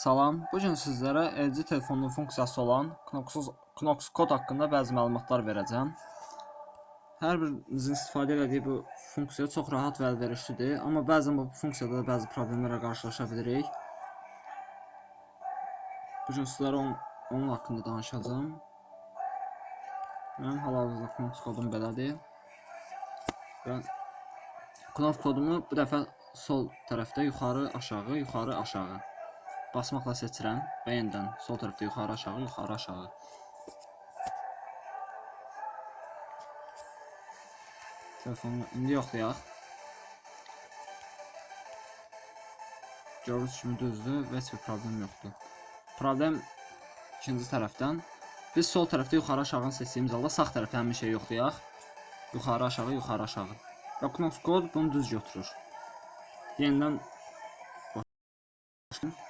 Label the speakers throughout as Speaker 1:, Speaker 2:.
Speaker 1: Salam, bu gün sizlərə LG telefonunun funksiyası olan Knox, kod haqqında bəzi məlumatlar verəcəm. Hər birinizin istifadə etdiyi bu funksiya çox rahat və əlverişlidir, amma bəzən bu funksiyada da bəzi problemlərlə qarşılaşa bilirik. Bu gün sizlərə onun, haqqında danışacağım. Mənim hal-hazırda Knox kodum belədir. Və Knox kodumu bu dəfə sol tərəfdə yuxarı, aşağı, yuxarı, aşağı basmaqla seçirəm və yenidən sol tərəfdə yuxarı aşağı, yuxarı aşağı. Telefonu indi yoxlayaq. Gördüyünüz kimi düzdür və heç bir problem yoxdur. Problem ikinci tərəfdən. Biz sol tərəfdə yuxarı aşağını seçdiyimiz halda sağ tərəfə həmin şeyi yoxlayaq. Yuxarı aşağı, yuxarı aşağı. Və Knox kod bunu düz götürür. Yenidən başlayın.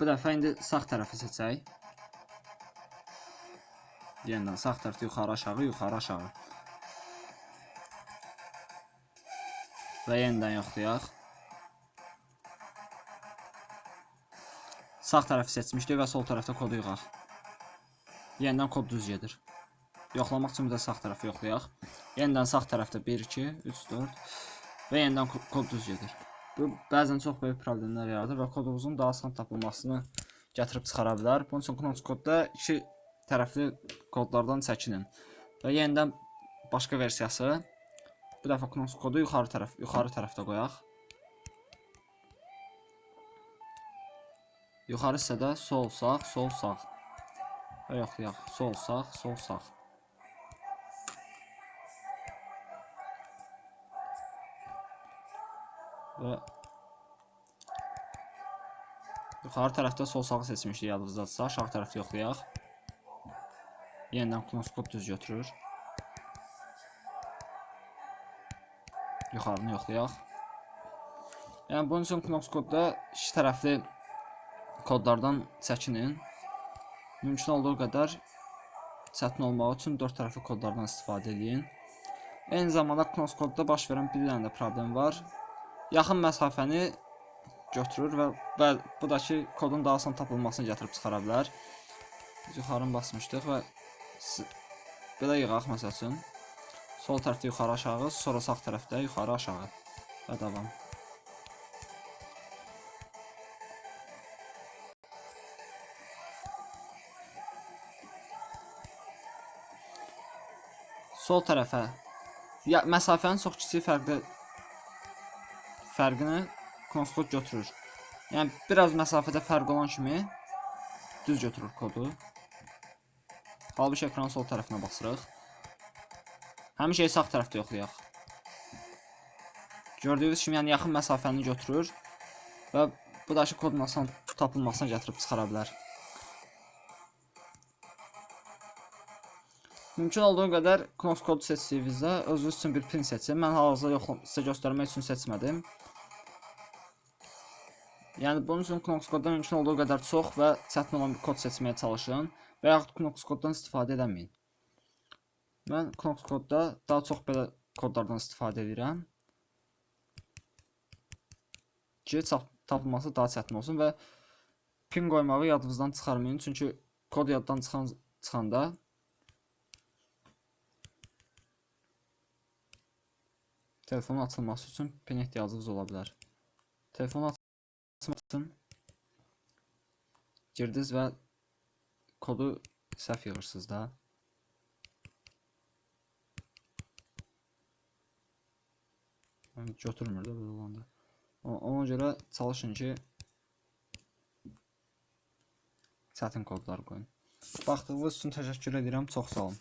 Speaker 1: Bu dəfə indi sağ tərəfi seçək. Yenidən sağ tərəfdə yuxarı aşağı, yuxarı aşağı. Və yenidən yoxlayaq. Sağ tərəfi seçmişdik və sol tərəfdə kodu yığaq. Yenidən kod düz gedir. Yoxlamaq üçün bir də sağ tərəfi yoxlayaq. Yenidən sağ tərəfdə 1 2 3 4 və yenidən ko- kod düz gedir. Bu bəzən çox böyük problemlər yaradır və kodumuzun daha asan tapılmasını gətirib çıxara bilər. Bunun üçün Knox kodda iki tərəfli kodlardan çəkinin. Və yenidən başqa versiyası. Bu dəfə Knox kodu yuxarı tərəf, yuxarı tərəfdə qoyaq. Yuxarı hissədə sol sağ, sol sağ. Və yoxlayaq. Sol sağ, sol sağ. Və yuxarı tərəfdə sol sağı seçmişdik yadınızdadsa, aşağı tərəfdə yoxlayaq. Yenidən Knox kod düz götürür. Yuxarını yoxlayaq. Yəni bunun üçün Knox kodda iki tərəfli kodlardan çəkinin. Mümkün olduğu qədər çətin olmağı üçün dörd tərəfli kodlardan istifadə edin. Eyni zamanda Knox kodda baş verən bir dənə də problem var. Yaxın məsafəni götürür və, və bu da ki kodun daha asan tapılmasını gətirib çıxara bilər. Yuxarını basmışdıq və belə yığaq məsəl üçün. Sol tərəfdə yuxarı aşağı, sonra sağ tərəfdə yuxarı aşağı. Və davam. Sol tərəfə ya məsafənin çox kiçik fərqdə fərqini konskod götürür. Yəni biraz məsafədə fərq olan kimi düz götürür kodu. Halbuki ekranın sol tərəfinə basırıq. Həmin şeyi sağ tərəfdə yoxlayaq. Gördüyünüz kimi yəni yaxın məsafəni götürür və bu da ki kodun asan tapılmasına gətirib çıxara bilər. Mümkün olduğu qədər Knox kodu seçdiyinizdə özünüz üçün bir pin seçin. Mən hal-hazırda yoxla sizə göstərmək üçün seçmədim. Yəni bunun üçün Knox koddan mümkün olduğu qədər çox və çətin olan bir kod seçməyə çalışın və yaxud Knox koddan istifadə etməyin. Mən Knox kodda daha çox belə kodlardan istifadə edirəm. Ki tapılması daha çətin olsun və pin qoymağı yadınızdan çıxarmayın çünki kod yaddan çıxan çıxanda telefonun açılması üçün pin ehtiyacınız ola bilər. Telefonu üçün girdiniz və kodu səhv yığırsınız da. Götürmür də belə olanda. Ona görə çalışın ki çətin kodlar qoyun. Baxdığınız üçün təşəkkür edirəm. Çox sağ olun.